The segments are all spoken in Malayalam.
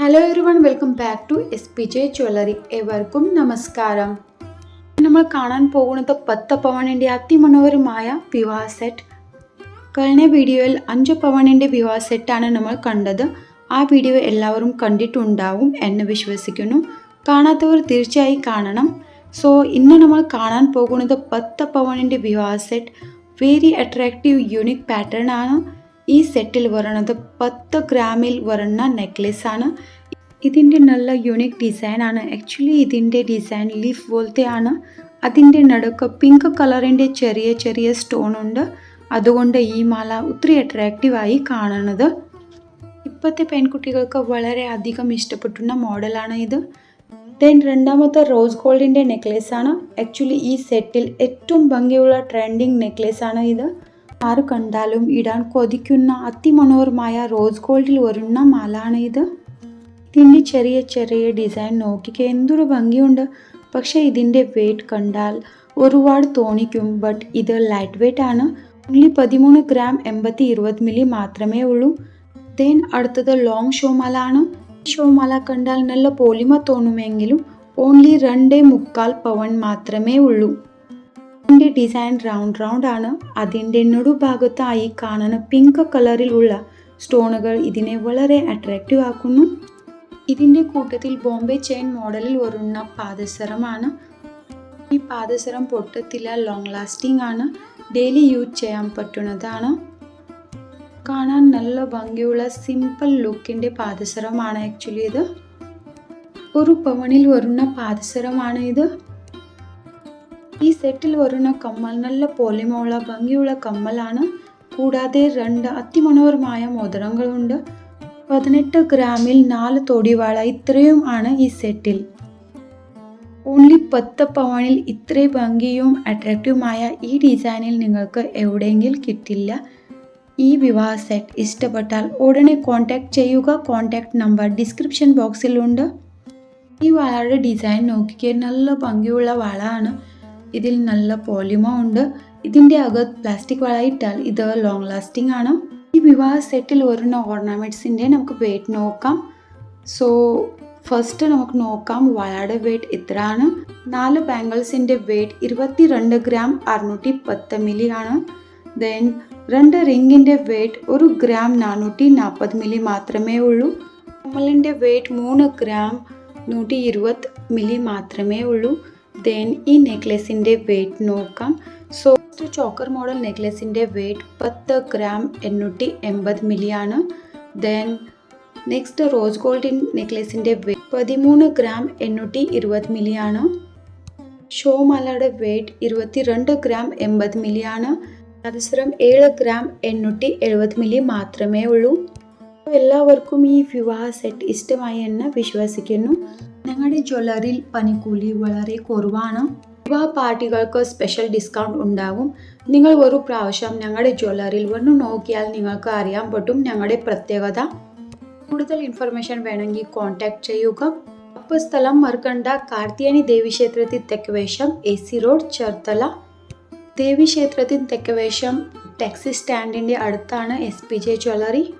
Hello everyone welcome back to S P J jewellery ഏവർക്കും നമസ്കാരം. നമ്മൾ കാണാൻ പോകുന്നത് പത്ത് പവണിന്റെ അതിമനോഹരമായ വിവാഹ സെറ്റ് കഴിഞ്ഞ വീഡിയോയിൽ അഞ്ച് പവണിന്റെ വിവാഹ സെറ്റാണ് നമ്മൾ കണ്ടത്. ആ വീഡിയോ എല്ലാവരും കണ്ടിട്ടുണ്ടാവും എന്ന് വിശ്വസിക്കുന്നു. കാണാത്തവർ തീർച്ചയായും കാണണം. സോ ഇന്ന് നമ്മൾ കാണാൻ പോകുന്നത് പത്ത് പവണിന്റെ വിവാഹ set very attractive unique pattern ആണ്. ഈ സെറ്റിൽ വരുന്നത് പത്ത് ഗ്രാമിൽ വരുന്ന നെക്ലേസ് ആണ്. ഇതിന്റെ നല്ല യുണീക്ക് ഡിസൈൻ ആണ്. ആക്ച്വലി ഇതിന്റെ ഡിസൈൻ ലീഫ് പോലത്തെ ആണ് അതിന്റെ നടുക്ക് പിങ്ക് കളറിന്റെ ചെറിയ ചെറിയ സ്റ്റോൺ ഉണ്ട്. അതുകൊണ്ട് ഈ മാല ഒത്തിരി അട്രാക്റ്റീവായി കാണുന്നത് ഇപ്പോഴത്തെ പെൺകുട്ടികൾക്ക് വളരെ അധികം ഇഷ്ടപ്പെട്ടുന്ന മോഡലാണ് ഇത്. ദെൻ രണ്ടാമത്തെ റോസ് ഗോൾഡിന്റെ നെക്ലേസ് ആണ്. ആക്ച്വലി ഈ സെറ്റിൽ ഏറ്റവും ഭംഗിയുള്ള ട്രെൻഡിങ് നെക്ലേസ് ആണ് ഇത്. ആര് കണ്ടാലും ഇടാൻ കൊതിക്കുന്ന അതിമനോഹരമായ റോസ് ഗോൾഡിൽ വരുന്ന മാലാണ് ഇത്. ഇതിന്റെ ചെറിയ ചെറിയ ഡിസൈൻ നോക്കിക്ക് എന്തൊരു ഭംഗിയുണ്ട്. പക്ഷേ ഇതിന്റെ വെയിറ്റ് കണ്ടാൽ ഒരുപാട് തോന്നിക്കും ബട്ട് ഇത് ലൈറ്റ് വെയിറ്റ് ആണ്. ഓൺലി പതിമൂന്ന് ഗ്രാം എൺപത്തി ഇരുപത് മില്ലി മാത്രമേ ഉള്ളൂ. ദെൻ അടുത്തത് ലോങ് ആണ്. ഷോമാല കണ്ടാൽ നല്ല പോളിമ തോന്നുമെങ്കിലും ഓൺലി രണ്ടേ മുക്കാൽ പവൻ മാത്രമേ ഉള്ളൂ. ഇതിന്റെ ഡിസൈൻ റൗണ്ട് റൗണ്ട് ആണ്. അതിന്റെ നടുഭാഗത്തായി കാണുന്ന പിങ്ക് കളറിലുള്ള സ്റ്റോണുകൾ ഇതിനെ വളരെ അട്രാക്റ്റീവ് ആക്കുന്നു. ഇതിന്റെ കൂട്ടത്തിൽ ബോംബെ ചെയിൻ മോഡലിൽ വരുന്ന പാദസരമാണ് ഈ പാദസരം പൊട്ടത്തില്ല ലോങ് ലാസ്റ്റിംഗ് ആണ്. ഡെയിലി യൂസ് ചെയ്യാൻ പറ്റുന്നതാണ്. കാണാൻ നല്ല ഭംഗിയുള്ള സിമ്പിൾ ലുക്കിന്റെ പാദസരമാണ് ആക്ച്വലി ഇത്. ഒരു പവണിൽ വരുന്ന പാദസരമാണ് ഇത്. ഈ സെറ്റിൽ വരുന്ന കമ്മൽ നല്ല പൊലിമുള്ള ഭംഗിയുള്ള കമ്മലാണ്. കൂടാതെ രണ്ട് അതിമനോഹരമായ മോതിരങ്ങളുണ്ട്. പതിനെട്ട് ഗ്രാമിൽ നാല് തൊടിവാള ഇത്രയും ആണ് ഈ സെറ്റിൽ. ഓൺലി പത്ത് പവണിൽ ഇത്രയും ഭംഗിയും അട്രാക്റ്റീവുമായ ഈ ഡിസൈനിൽ നിങ്ങൾക്ക് എവിടെയെങ്കിലും കിട്ടില്ല. ഈ വിവാഹ സെറ്റ് ഇഷ്ടപ്പെട്ടാൽ ഉടനെ കോൺടാക്ട് ചെയ്യുക. കോൺടാക്ട് നമ്പർ ഡിസ്ക്രിപ്ഷൻ ബോക്സിലുണ്ട്. ഈ വളയുടെ ഡിസൈൻ നോക്കിക്കേ നല്ല ഭംഗിയുള്ള വളയാണ് ഇതിൽ നല്ല പോളിമ ഉണ്ട്. ഇതിന്റെ അകത്ത് പ്ലാസ്റ്റിക് വള ഇട്ടാൽ ഇത് ലോങ് ലാസ്റ്റിംഗ് ആണ്. ഈ വിവാഹ സെറ്റിൽ വരുന്ന ഓർണമെന്റ്സിന്റെ നമുക്ക് വെയിറ്റ് നോക്കാം. സോ ഫസ്റ്റ് നമുക്ക് നോക്കാം വളയുടെ വെയിറ്റ് എത്രയാണ്. നാല് ബാംഗിൾസിന്റെ വെയിറ്റ് ഇരുപത്തി രണ്ട് ഗ്രാം അറുന്നൂറ്റി പത്ത് മില്ലി ആണ്. ദെൻ രണ്ട് റിങ്ങിന്റെ വെയിറ്റ് ഒരു ഗ്രാം നാനൂറ്റി നാൽപ്പത് മില്ലി മാത്രമേ ഉള്ളൂ. കമ്മലിന്റെ വെയിറ്റ് മൂന്ന് ഗ്രാം നൂറ്റി ഇരുപത് മില്ലി മാത്രമേ ഉള്ളൂ. ദെൻ ഈ നെക്ലസിന്റെ വെയിറ്റ് നോക്കാം. സോ ചോക്കർ മോഡൽ നെക്ലസിന്റെ വെയിറ്റ് പത്ത് ഗ്രാം എണ്ണൂറ്റി എൺപത് മില്ലിയാണ് ദെൻ നെക്സ്റ്റ് റോസ് ഗോൾഡിൻ നെക്ലസിന്റെ വെയിറ്റ് പതിമൂന്ന് ഗ്രാം എണ്ണൂറ്റി ഇരുപത് മില്ലിയാണ് ഷോമാലയുടെ വെയിറ്റ് ഇരുപത്തി രണ്ട് ഗ്രാം എൺപത് മില്ലിയാണ് അതിസരം ഏഴ് ഗ്രാം എണ്ണൂറ്റി എഴുപത് മില്ലി മാത്രമേ ഉള്ളൂ. എല്ലാവർക്കും ഈ വിവാഹ സെറ്റ് ഇഷ്ടമായി എന്ന് വിശ്വസിക്കുന്നു. ഞങ്ങളുടെ ജ്വല്ലറിയിൽ പനിക്കൂലി വളരെ കുറവാണ്. വിവാഹ പാർട്ടികൾക്ക് സ്പെഷ്യൽ ഡിസ്കൗണ്ട് ഉണ്ടാകും നിങ്ങൾ ഒരു പ്രാവശ്യം ഞങ്ങളുടെ ജ്വല്ലറിയിൽ വന്ന് നോക്കിയാൽ നിങ്ങൾക്ക് അറിയാൻ പറ്റും ഞങ്ങളുടെ പ്രത്യേകത. കൂടുതൽ ഇൻഫർമേഷൻ വേണമെങ്കിൽ കോൺടാക്ട് ചെയ്യുക. അപ്പോൾ സ്ഥലം മറക്കണ്ട കാർത്തിയാനി ദേവീക്ഷേത്രത്തിൽ തെക്കുവേശം എ സി റോഡ് ചേർത്തല. ദേവീക്ഷേത്രത്തിൽ തെക്കുവേശം ടാക്സി സ്റ്റാൻഡിന്റെ അടുത്താണ് S P J jewellery.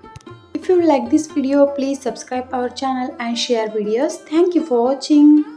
If you like this video, please subscribe our channel and share videos. Thank you for watching.